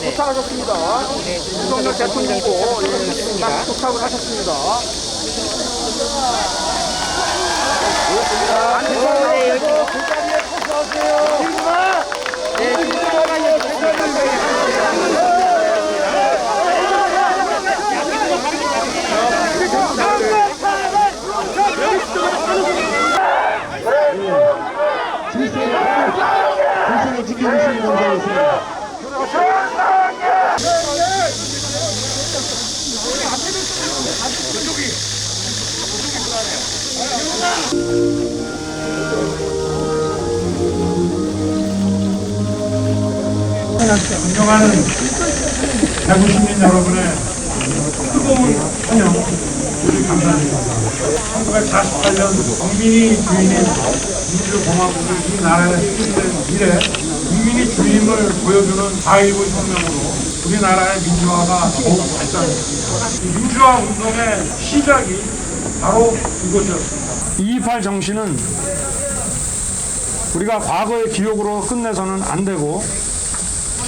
도착하셨습니다. 윤석열 대통령도 예, 딱 도착을 하셨습니다. 네, 여기 그 자리에 서서 오세요. 네, 지금 여기 그 자리에 지켜주시기 바라겠습니다. 존경하는 대구 시민 여러분의 뜨거운 환영 감사드립니다. 1948년 국민이 주인인 민주공화국을 이 나라에 수립된 이래 주임을 보여주는 4.19 혁명으로 우리나라의 민주화가 더욱 발전했습니다. 이 민주화 운동의 시작이 바로 이것이었습니다. 2.28 정신은 우리가 과거의 기억으로 끝내서는 안 되고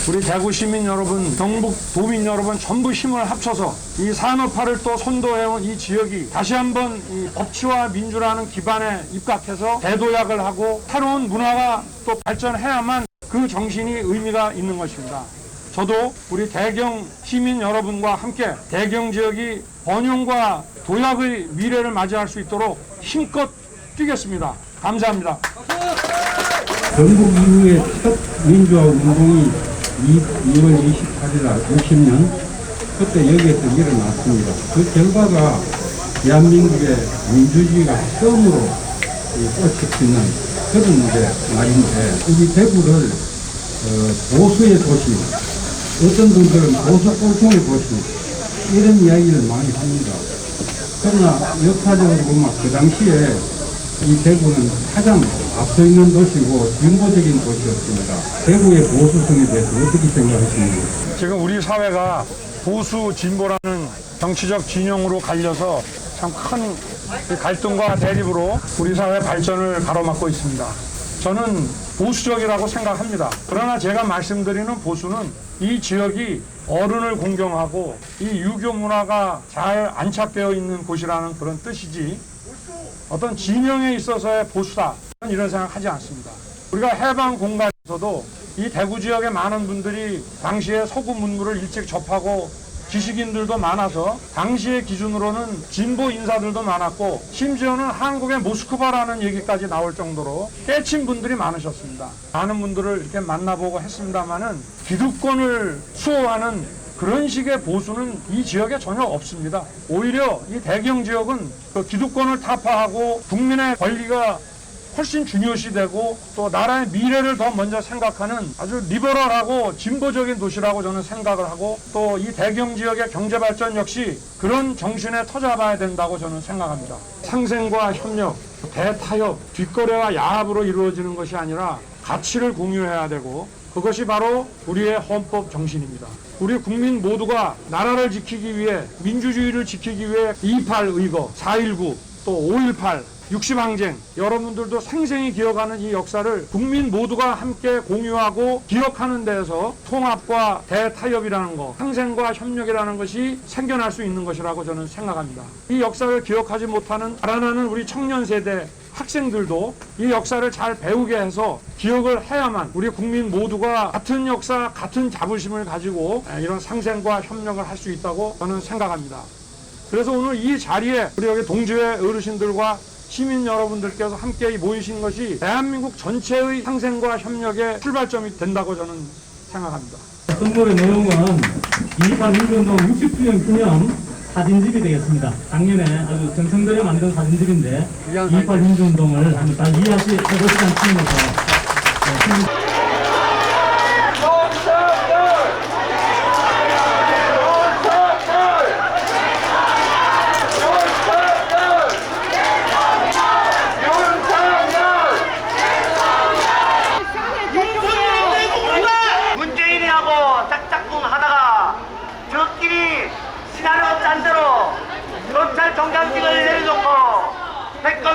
우리 대구 시민 여러분, 경북 도민 여러분 전부 힘을 합쳐서 이 산업화를 또 선도해온 이 지역이 다시 한번 이 법치와 민주라는 기반에 입각해서 대도약을 하고 새로운 문화가 또 발전해야만 그 정신이 의미가 있는 것입니다. 저도 우리 대경 시민 여러분과 함께 대경 지역이 번영과 도약의 미래를 맞이할 수 있도록 힘껏 뛰겠습니다. 감사합니다. 전국 이후의 첫 민주화 운동이 2월 28일 날 60년 그때 여기에서 일어났습니다. 그 결과가 대한민국의 민주주의가 처음으로 이 꽃이 피는 그런 이제 날인데 우리 대구를 어, 보수의 도시 어떤 분들은 보수 꼴통의 도시 이런 이야기를 많이 합니다. 그러나 역사적으로 보면 그 당시에 이 대구는 가장 앞서 있는 도시고 진보적인 도시였습니다. 대구의 보수성에 대해서 어떻게 생각하십니까? 지금 우리 사회가 보수 진보라는 정치적 진영으로 갈려서 참 큰 갈등과 대립으로 우리 사회 발전을 가로막고 있습니다. 저는 보수적이라고 생각합니다. 그러나 제가 말씀드리는 보수는 이 지역이 어른을 공경하고 이 유교 문화가 잘 안착되어 있는 곳이라는 그런 뜻이지 어떤 진영에 있어서의 보수다 이런 생각하지 않습니다. 우리가 해방 공간에서도 이 대구 지역의 많은 분들이 당시에 서구 문물을 일찍 접하고 지식인들도 많아서 당시의 기준으로는 진보 인사들도 많았고 심지어는 한국의 모스크바라는 얘기까지 나올 정도로 깨친 분들이 많으셨습니다. 많은 분들을 이렇게 만나보고 했습니다마는 기득권을 수호하는 그런 식의 보수는 이 지역에 전혀 없습니다. 오히려 이 대경 지역은 그 기득권을 타파하고 국민의 권리가 훨씬 중요시되고 또 나라의 미래를 더 먼저 생각하는 아주 리버럴하고 진보적인 도시라고 저는 생각을 하고 또 이 대경 지역의 경제 발전 역시 그런 정신에 터잡아야 된다고 저는 생각합니다. 상생과 협력, 대타협, 뒷거래와 야합으로 이루어지는 것이 아니라 가치를 공유해야 되고 그것이 바로 우리의 헌법 정신입니다. 우리 국민 모두가 나라를 지키기 위해 민주주의를 지키기 위해 28 의거, 4.19, 또 5.18 60항쟁 여러분들도 생생히 기억하는 이 역사를 국민 모두가 함께 공유하고 기억하는 데에서 통합과 대타협이라는 것, 상생과 협력이라는 것이 생겨날 수 있는 것이라고 저는 생각합니다. 이 역사를 기억하지 못하는 자라나는 우리 청년 세대 학생들도 이 역사를 잘 배우게 해서 기억을 해야만 우리 국민 모두가 같은 역사, 같은 자부심을 가지고 이런 상생과 협력을 할 수 있다고 저는 생각합니다. 그래서 오늘 이 자리에 우리 여기 동지회 어르신들과 시민 여러분들께서 함께 모이신 것이 대한민국 전체의 상생과 협력의 출발점이 된다고 저는 생각합니다. 선물의 내용은 2.28 민주운동 60주년 기념 사진집이 되겠습니다. 작년에 아주 정성들여 만든 사진집인데 2.28 민주운동을 한번 다 이해하시, 해보시자는 측면에서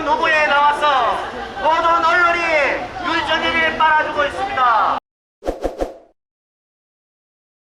노부에 나와서 모든 언론이 윤석열을 빨아주고 있습니다.